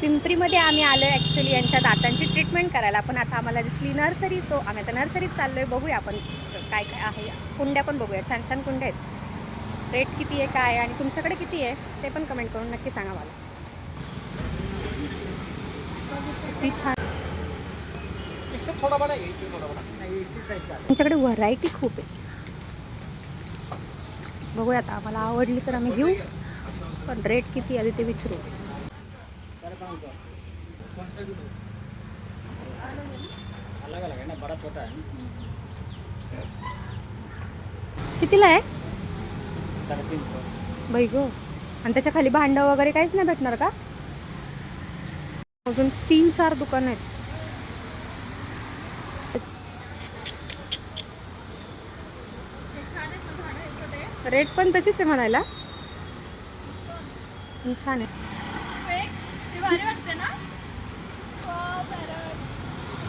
पिंपरीमध्ये आम्ही आलो आहे ॲक्च्युली यांच्या दातांची ट्रीटमेंट करायला. पण आता आम्हाला दिसली नर्सरी सो आम्ही आता नर्सरीत चाललो आहे बघूया आपण काय काय आहे. कुंड्या पण बघूया. छान छान कुंड्या आहेत. रेट किती आहे काय आहे? आणि तुमच्याकडे किती आहे? ते पण कमेंट करून नक्की सांगा मला. किती छान. तुमच्याकडे व्हरायटी खूप आहे. बघूया आता आम्हाला आवडली तर आम्ही घेऊ. पण रेट किती आहे ते विचारू. कौन सा भी लो। अलग अलग है ना बड़ा छोटा है कितीला आहे? बाई गो. आणि त्याच्याखाली भांडं वगैरे काहीच नाही भेटणार का? अजून तीन चार दुकान आहेत. रेट पण तशीच आहे म्हणायला. छान आहे.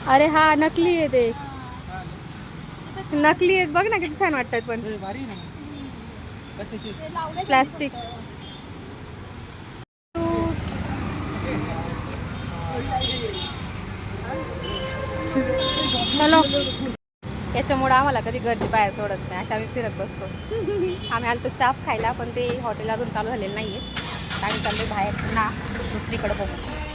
अरे हा नकली आहे ते. नकली आहेत. बघ ना किती छान वाटतात पण. भारी ना. कशाची? प्लास्टिक चलो. याच्यामुळं आम्हाला कधी गर्दी बाहेर सोडत नाही. अशा आम्ही फिरत बसतो. आम्ही आलो चाप खायला पण ते हॉटेल अजून चालू झालेलं नाही आहे आणि चाललो बाहेर पुन्हा दुसरीकडे बघू.